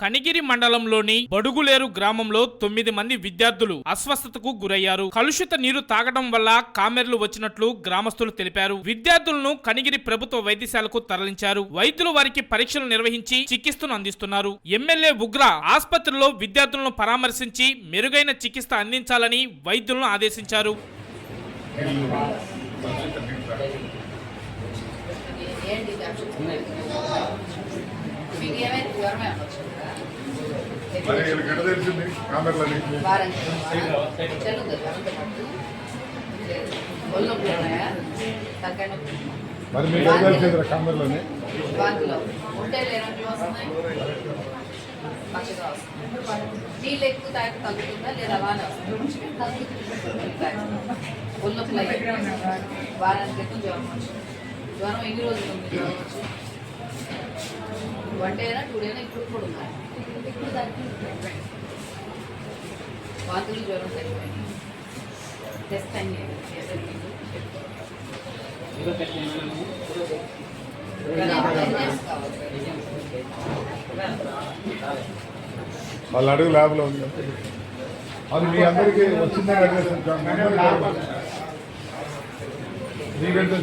కనిగిరి మండలంలోని బడుగులేరు గ్రామంలో తొమ్మిది మంది విద్యార్థులు అస్వస్థతకు గురయ్యారు. కలుషిత నీరు తాగడం వల్ల కామెర్లు వచ్చినట్లు గ్రామస్తులు తెలిపారు. విద్యార్థులను కనిగిరి ప్రభుత్వ వైద్యశాలకు తరలించారు. వైద్యులు వారికి పరీక్షలు నిర్వహించి చికిత్సను అందిస్తున్నారు. ఎమ్మెల్యే ఉగ్ర ఆసుపత్రిలో విద్యార్థులను పరామర్శించి మెరుగైన చికిత్స అందించాలని వైద్యులను ఆదేశించారు. ఏంటి మీకు ఏమైనా జ్వరం ఏమైనా వచ్చిందా మరి వీళ్ళకి ఎట్ట తెలిసింది? కామెర్లని మరి మీకు ఎట్ట తెలిసింది కామెర్లని నీళ్ళు ఎక్కువ తాగి తగ్గుతుందా లేదా తగ్గుతుంది ఒళ్ళు. వారానికి క్రితం జ్వరం వచ్చింది జ్వరం ఎన్ని రోజులు ఉంది? జ్వరం వచ్చి? వన్ డేనా టూ డేనా? ఇప్పుడు కూడా ఉన్నాయి ఇప్పుడు తగ్గింది వాంతులు జ్వరం తగ్గిపోయింది. టెస్ట్ అయింది వాళ్ళ అడుగు ల్యాబ్లో ఉంది. అది మీ అందరికీ వచ్చిందని అడ్రస్ మీకంటే